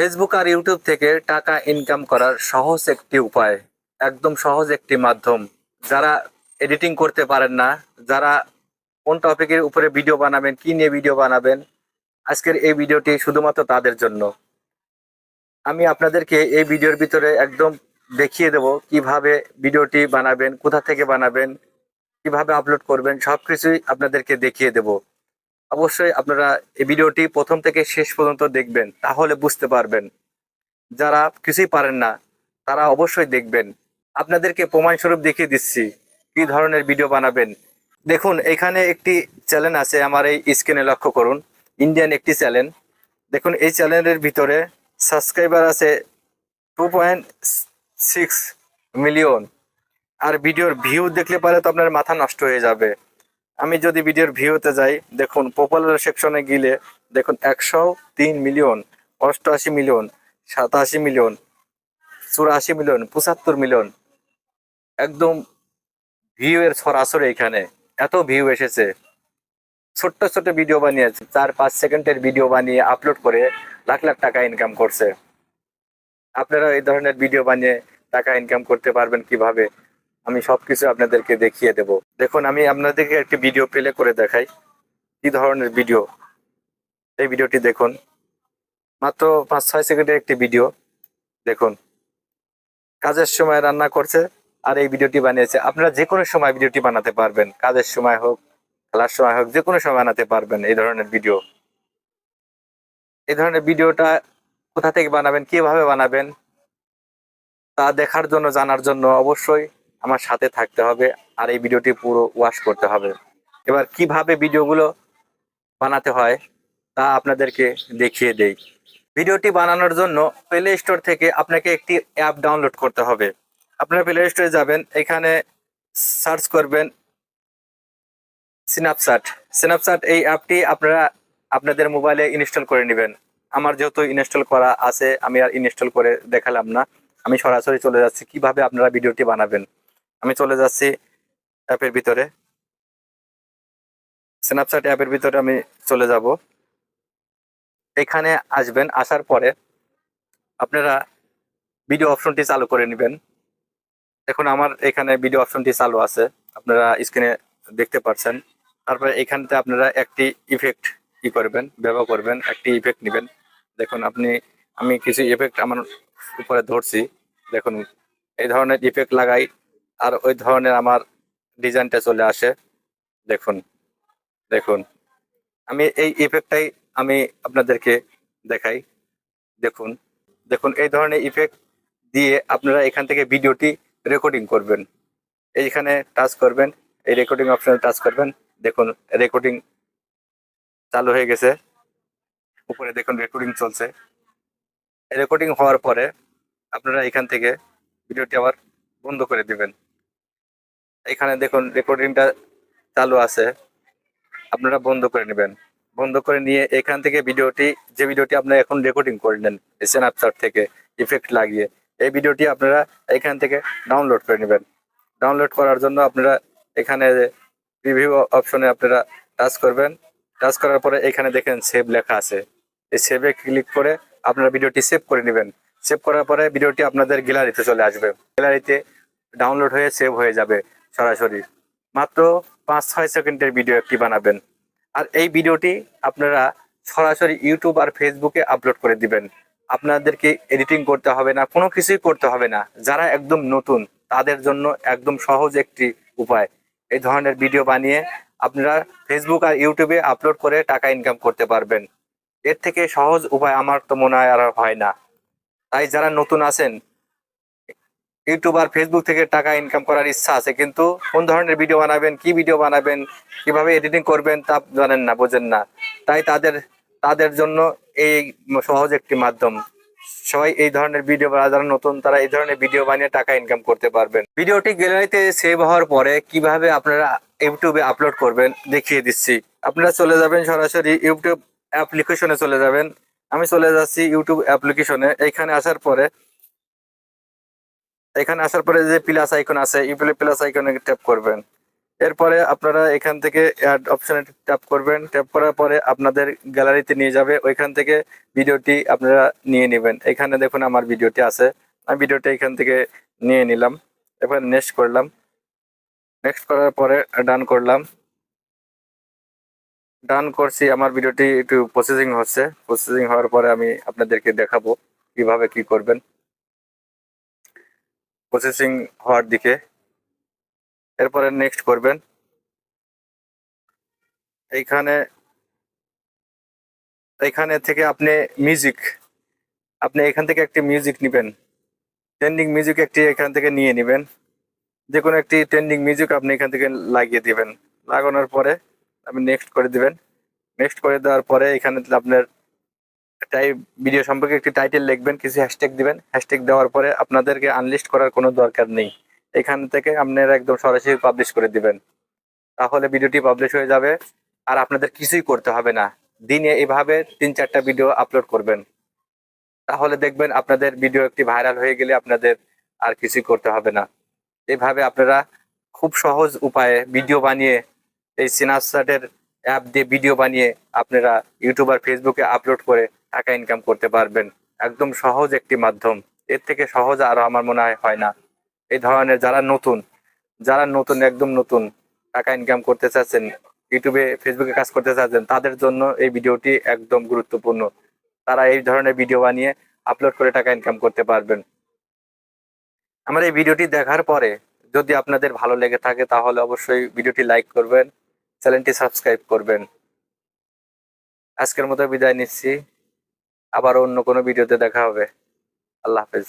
Facebook আর YouTube থেকে টাকা income করার সহজ একটি উপায়, একদম সহজ একটি মাধ্যম। যারা এডিটিং করতে পারেন না, যারা কোন টপিকের উপরে ভিডিও বানাবেন, কি নিয়ে ভিডিও বানাবেন, আজকের এই ভিডিওটি শুধুমাত্র তাদের জন্য। আমি আপনাদেরকে এই ভিডিওর ভিতরে একদম দেখিয়ে দেব কীভাবে ভিডিওটি বানাবেন, কোথা থেকে বানাবেন, কীভাবে আপলোড করবেন সব কিছুই আপনাদেরকে দেখিয়ে দেব। অবশ্যই আপনারা এই ভিডিওটি প্রথম থেকে শেষ পর্যন্ত দেখবেন, তাহলে বুঝতে পারবেন। যারা কিছুই পারেন না, তারা অবশ্যই দেখবেন। আপনাদেরকে প্রমাণস্বরূপ দেখিয়ে দিচ্ছি কি ধরনের ভিডিও বানাবেন। দেখুন, এখানে একটি চ্যানেল আছে, আমার এই স্ক্রিনে লক্ষ্য করুন। ইন্ডিয়ান একটি চ্যানেল। দেখুন, এই চ্যানেলের ভিতরে সাবস্ক্রাইবার আছে টু পয়েন্ট সিক্স মিলিয়ন। আর ভিডিওর ভিউ দেখলে পারে তো আপনার মাথা নষ্ট হয়ে যাবে। আমি যদি ভিডিওর ভিউতে যাই, দেখুন পপুলার সেকশনে গেলে, দেখুন, একশো তিন মিলিয়ন অষ্টআশি মিলিয়ন সাতাশি মিলিয়ন চুরাশি মিলিয়ন পঁচাত্তর মিলিয়ন একদম ভিউ এর সরাসরি এখানে, এত ভিউ এসেছে। ছোট্ট ছোট্ট ভিডিও বানিয়েছে, চার পাঁচ সেকেন্ডের ভিডিও বানিয়ে আপলোড করে লাখ লাখ টাকা ইনকাম করছে। আপনারা এই ধরনের ভিডিও বানিয়ে টাকা ইনকাম করতে পারবেন কীভাবে? আমি সবকিছু আপনাদেরকে দেখিয়ে দেব। দেখুন, আমি আপনাদেরকে একটি ভিডিও প্লে করে দেখাই। কি ধরনের ভিডিও এই ভিডিওটি দেখুন। মাত্র পাঁচ, ছয় সেকেন্ডের একটি ভিডিও দেখুন। কাজের সময় রান্না করছে আর এই ভিডিওটি বানিয়েছে। আপনারা যে কোনো সময় ভিডিওটি বানাতে পারবেন। কাজের সময় হোক, খেলার সময় হোক যে কোনো সময় বানাতে পারবেন এই ধরনের ভিডিও এই ধরনের ভিডিওটা কোথা থেকে বানাবেন, কীভাবে বানাবেন, তা দেখার জন্য, জানার জন্য অবশ্যই আমার সাথে থাকতে হবে আর এই ভিডিওটি পুরো ওয়াশ করতে হবে। এবার কীভাবে ভিডিওগুলো বানাতে হয় তা আপনাদেরকে দেখিয়ে দেই। ভিডিওটি বানানোর জন্য প্লে স্টোর থেকে আপনাকে একটি অ্যাপ ডাউনলোড করতে হবে। আপনারা প্লে স্টোরে যাবেন, এখানে সার্চ করবেন স্ন্যাপচ্যাট স্ন্যাপচ্যাট এই অ্যাপটি আপনারা আপনাদের মোবাইলে ইনস্টল করে নেবেন। আমার যেহেতু ইনস্টল করা আছে, আমি আর ইনস্টল করে দেখালাম না। আমি সরাসরি চলে যাচ্ছি, কীভাবে আপনারা ভিডিওটি বানাবেন। আমি চলে যাচ্ছি অ্যাপের ভিতরে। স্ন্যাপচ্যাট অ্যাপের ভিতরে আমি চলে যাব। এখানে আসবেন, আসার পরে আপনারা ভিডিও অপশনটি চালু করে নেবেন। দেখুন, আমার এখানে ভিডিও অপশনটি চালু আছে। আপনারা স্ক্রিনে দেখতে পাচ্ছেন তারপরে এখানতে আপনারা একটি ইফেক্ট ই করবেন, ব্যবহার করবেন, একটি ইফেক্ট নেবেন। দেখুন, আপনি, আমি কিছু ইফেক্ট আমার উপরে ধরছি। দেখুন, এই ধরনের ইফেক্ট লাগাই আর ওই ধরনের আমার ডিজাইনটা চলে আসে। দেখুন দেখুন। আমি এই ইফেক্টটাই আমি আপনাদেরকে দেখাই। দেখুন দেখুন এই ধরনের ইফেক্ট দিয়ে আপনারা এখান থেকে ভিডিওটি রেকর্ডিং করবেন। এইখানে টাচ করবেন, এই রেকর্ডিং অপশনে টাচ করবেন। দেখুন রেকর্ডিং চালু হয়ে গেছে। উপরে দেখুন রেকর্ডিং চলছে। রেকর্ডিং হওয়ার পরে আপনারা এখান থেকে ভিডিওটি আবার বন্ধ করে দিবেন। এখানে দেখুন রেকর্ডিংটা চালু আছে। আপনারা বন্ধ করে নেবেন। বন্ধ করে নিয়ে এখান থেকে ভিডিওটি, যে ভিডিওটি আপনারা এখন রেকর্ডিং করলেন স্ন্যাপচ্যাট থেকে ইফেক্ট লাগিয়ে, এই ভিডিওটি আপনারা এখান থেকে ডাউনলোড করে নেবেন। ডাউনলোড করার জন্য আপনারা এখানে প্রিভিউ অপশনে আপনারা টাচ করবেন। টাচ করার পরে এখানে দেখেন সেভ লেখা আছে। এই সেভে ক্লিক করে আপনারা ভিডিওটি সেভ করে নেবেন। সেভ করার পরে ভিডিওটি আপনাদের গ্যালারিতে চলে আসবে। গ্যালারিতে ডাউনলোড হয়ে সেভ হয়ে যাবে। সরাসরি। মাত্র পাঁচ, ছয় সেকেন্ডের ভিডিও একটি বানাবেন। আর এই ভিডিওটি আপনারা সরাসরি ইউটিউব আর ফেসবুকে আপলোড করে দিবেন। আপনাদেরকে এডিটিং করতে হবে না, কোনো কিছুই করতে হবে না। যারা একদম নতুন, তাদের জন্য একদম সহজ একটি উপায়। এই ধরনের ভিডিও বানিয়ে আপনারা ফেসবুক আর ইউটিউবে আপলোড করে টাকা ইনকাম করতে পারবেন। এর থেকে সহজ উপায় আমার তো মনে হয় আর হয় না। তাই যারা নতুন আছেন ইউটিউব আর ফেসবুক থেকে টাকা ইনকাম করার ইচ্ছা আছে, কিন্তু কোন ধরনের ভিডিও বানাবেন, কি ভিডিও বানাবেন, কীভাবে এডিটিং করবেন তা জানেন না, বোঝেন না। তাই তাদের তাদের জন্য এই সহজ একটি মাধ্যম। সবাই এই ধরনের ভিডিও যারা নতুন, তারা এই ধরনের ভিডিও বানিয়ে টাকা ইনকাম করতে পারবেন। ভিডিওটি গ্যালারিতে সেভ হওয়ার পরে কীভাবে আপনারা ইউটিউবে আপলোড করবেন, দেখিয়ে দিচ্ছি। আপনারা চলে যাবেন সরাসরি ইউটিউব অ্যাপ্লিকেশনে চলে যাবেন। আমি চলে যাচ্ছি ইউটিউব অ্যাপ্লিকেশনে এখানে আসার পরে এখানে আসার পরে যে প্লাস আইকন আছে ইউটিউব প্লাস আইকনে ট্যাপ করবেন। এরপরে আপনারা এখান থেকে অ্যাড অপশনে ট্যাপ করবেন। ট্যাপ করার পরে আপনাদের গ্যালারিতে নিয়ে যাবে। ওইখান থেকে ভিডিওটি আপনারা নিয়ে নেবেন। এখানে দেখুন আমার ভিডিওটি আছে। আমি ভিডিওটা এখান থেকে নিয়ে নিলাম। এবার নেক্সট করলাম। নেক্সট করার পরে ডান করলাম। ডান করছি। আমার ভিডিওটি একটু প্রসেসিং হচ্ছে। প্রসেসিং হওয়ার পরে আমি আপনাদেরকে দেখাবো কীভাবে কি করবেন। প্রসেসিং হওয়ার দিকে। এরপরে নেক্সট করবেন। এইখানে এইখানে থেকে আপনি মিউজিক আপনি এখান থেকে একটি মিউজিক নেবেন। ট্রেন্ডিং মিউজিক একটি এখান থেকে নিয়ে নেবেন। যে কোনো একটি ট্রেন্ডিং মিউজিক আপনি এখান থেকে লাগিয়ে দিবেন। লাগানোর পরে আপনি নেক্সট করে দিবেন। নেক্সট করে দেওয়ার পরে এখানে আপনার টাই ভিডিও সম্পর্কে একটি টাইটেল লিখবেন, কিছু হ্যাশট্যাগ দিবেন। হ্যাশট্যাগ দেওয়ার পরে আপনাদেরকে আনলিস্ট করার কোনো দরকার নেই। এখান থেকে আপনারা একদম সরাসরি পাবলিশ করে দিবেন। তাহলে ভিডিওটি পাবলিশ হয়ে যাবে, আর আপনাদের কিছুই করতে হবে না। দিনে এভাবে তিন চারটা ভিডিও আপলোড করবেন। তাহলে দেখবেন আপনাদের ভিডিও একটি ভাইরাল হয়ে গেলে আপনাদের আর কিছুই করতে হবে না। এভাবে আপনারা খুব সহজ উপায়ে ভিডিও বানিয়ে, এই স্ন্যাপচ্যাটের অ্যাপ দিয়ে ভিডিও বানিয়ে আপনারা ইউটিউব আর ফেসবুকে আপলোড করে টাকা ইনকাম করতে পারবেন। একদম সহজ একটি মাধ্যম। এর থেকে সহজ আরও আমার মনে হয় হয় না। এই ধরনের যারা নতুন যারা নতুন, একদম নতুন টাকা ইনকাম করতে চাচ্ছেন ইউটিউবে ফেসবুকে কাজ করতে চাচ্ছেন, তাদের জন্য এই ভিডিওটি একদম গুরুত্বপূর্ণ। তারা এই ধরনের ভিডিও বানিয়ে আপলোড করে টাকা ইনকাম করতে পারবেন। আমার এই ভিডিওটি দেখার পরে যদি আপনাদের ভালো লেগে থাকে, তাহলে অবশ্যই ভিডিওটি লাইক করবেন, চ্যানেলটি সাবস্ক্রাইব করবেন। আজকের মতো বিদায় নিচ্ছি। আবার অন্য কোনো ভিডিওতে দেখা হবে। আল্লাহ হাফেজ।